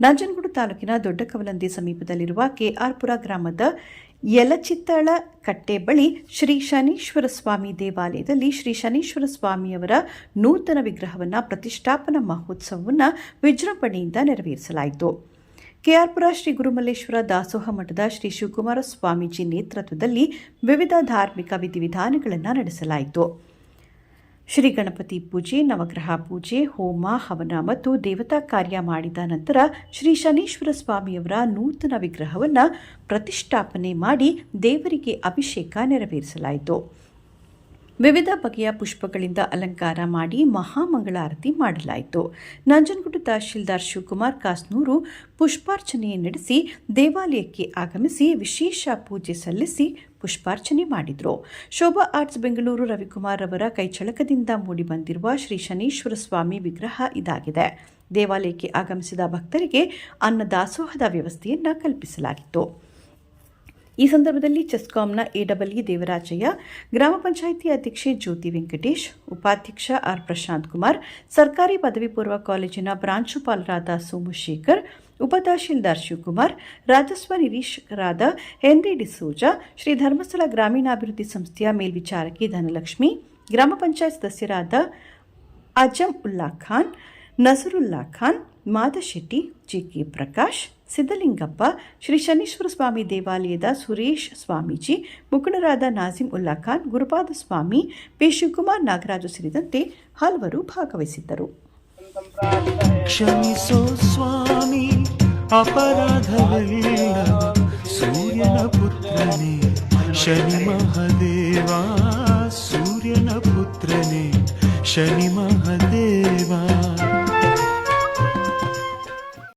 ನಂಜನಗೂಡು ತಾಲೂಕಿನ ದೊಡ್ಡಕವಲಂದಿ ಸಮೀಪದಲ್ಲಿರುವ ಕೆಆರ್ಪುರ ಗ್ರಾಮದ ಯಲಚಿತ್ತಳ ಕಟ್ಟೆ ಬಳಿ ಶ್ರೀ ಶನೀಶ್ವರ ಸ್ವಾಮಿ ದೇವಾಲಯದಲ್ಲಿ ಶ್ರೀ ಶನೀಶ್ವರ ಸ್ವಾಮಿಯವರ ನೂತನ ವಿಗ್ರಹವನ್ನು ಪ್ರತಿಷ್ಠಾಪನಾ ಮಹೋತ್ಸವವನ್ನು ವಿಜೃಂಭಣೆಯಿಂದ ನೆರವೇರಿಸಲಾಯಿತು. ಕೆಆರ್ಪುರ ಶ್ರೀ ಗುರುಮಲ್ಲೇಶ್ವರ ದಾಸೋಹ ಮಠದ ಶ್ರೀ ಶಿವಕುಮಾರ ಸ್ವಾಮೀಜಿ ನೇತೃತ್ವದಲ್ಲಿ ವಿವಿಧ ಧಾರ್ಮಿಕ ವಿಧಿವಿಧಾನಗಳನ್ನು ನಡೆಸಲಾಯಿತು. ಶ್ರೀ ಗಣಪತಿ ಪೂಜೆ, ನವಗ್ರಹ ಪೂಜೆ, ಹೋಮ, ಹವನ ಮತ್ತು ದೇವತಾ ಕಾರ್ಯ ಮಾಡಿದ ನಂತರ ಶ್ರೀ ಶನೀಶ್ವರ ಸ್ವಾಮಿಯವರ ನೂತನ ವಿಗ್ರಹವನ್ನು ಪ್ರತಿಷ್ಠಾಪನೆ ಮಾಡಿ ದೇವರಿಗೆ ಅಭಿಷೇಕ ನೆರವೇರಿಸಲಾಯಿತು. ವಿವಿಧ ಬಗೆಯ ಪುಷ್ಪಗಳಿಂದ ಅಲಂಕಾರ ಮಾಡಿ ಮಹಾಮಂಗಳಾರತಿ ಮಾಡಲಾಯಿತು. ನಂಜನಗೂಡು ತಹಶೀಲ್ದಾರ್ ಶಿವಕುಮಾರ್ ಕಾಸ್ನೂರು ಪುಷ್ಪಾರ್ಚನೆ ನಡೆಸಿ ದೇವಾಲಯಕ್ಕೆ ಆಗಮಿಸಿ ವಿಶೇಷ ಪೂಜೆ ಸಲ್ಲಿಸಿ ಪುಷ್ಪಾರ್ಚನೆ ಮಾಡಿದರು. ಶೋಭಾ ಆರ್ಟ್ಸ್ ಬೆಂಗಳೂರು ರವಿಕುಮಾರ್ ಅವರ ಕೈಚಳಕದಿಂದ ಮೂಡಿಬಂದಿರುವ ಶ್ರೀ ಶನೀಶ್ವರ ಸ್ವಾಮಿ ವಿಗ್ರಹ ಇದಾಗಿದೆ. ದೇವಾಲಯಕ್ಕೆ ಆಗಮಿಸಿದ ಭಕ್ತರಿಗೆ ಅನ್ನದಾಸೋಹದ ವ್ಯವಸ್ಥೆಯನ್ನು ಕಲ್ಪಿಸಲಾಗಿತ್ತು. ಈ ಸಂದರ್ಭದಲ್ಲಿ ಚೆಸ್ಕಾಂನ ಎಡಬ್ಲ್ಇ ದೇವರಾಜಯ್ಯ ಗ್ರಾಮ ಪಂಚಾಯಿತಿ ಅಧ್ಯಕ್ಷೆ ಜ್ಯೋತಿ ವೆಂಕಟೇಶ್ ಉಪಾಧ್ಯಕ್ಷ ಆರ್ ಪ್ರಶಾಂತ್ ಕುಮಾರ್ ಸರ್ಕಾರಿ ಪದವಿ ಪೂರ್ವ ಕಾಲೇಜಿನ ಪ್ರಾಂಶುಪಾಲರಾದ ಸೋಮಶೇಖರ್ ಉಪತಹಶೀಲ್ದಾರ್ ಶಿವಕುಮಾರ್ ರಾಜಸ್ವ ನಿರೀಕ್ಷಕರಾದ ಹೆನ್ರಿ ಡಿಸೋಜಾ ಶ್ರೀ ಧರ್ಮಸ್ಥಳ ಗ್ರಾಮೀಣಾಭಿವೃದ್ಧಿ ಸಂಸ್ಥೆಯ ಮೇಲ್ವಿಚಾರಕಿ ಧನಲಕ್ಷ್ಮಿ ಗ್ರಾಮ ಪಂಚಾಯತ್ ಸದಸ್ಯರಾದ ಅಜಂ ಉಲ್ಲಾ ಖಾನ್ ನಸರುಲ್ಲಾ ಖಾನ್ ಮಾದಶೆಟ್ಟಿ ಜಿಕೆ ಪ್ರಕಾಶ್, ಸಿದ್ದಲಿಂಗಪ್ಪ, ಶ್ರೀ ಶನೀಶ್ವರ ಸ್ವಾಮಿ ದೇವಾಲಯದ ಸುರೇಶ್ ಸ್ವಾಮೀಜಿ ಮುಖಂಡರಾದ ನಾಜಿಂ ಉಲ್ಲಾ ಖಾನ್, ಗುರುಪಾದ ಸ್ವಾಮಿ, ಪಿ ಶಿವಕುಮಾರ್ ನಾಗರಾಜು ಸೇರಿದಂತೆ ಹಲವರು ಭಾಗವಹಿಸಿದ್ದರು. ಕ್ಷಮಿಸೋ ಸ್ವಾಮಿ ಅಪರಾಧವೆಲ್ಲ ಸೂರ್ಯನ ಪುತ್ರನೇ, ಶನಿ ಸೂರ್ಯನ ಪುತ್ರನೇ, ಶನಿ ಮಹದೇವ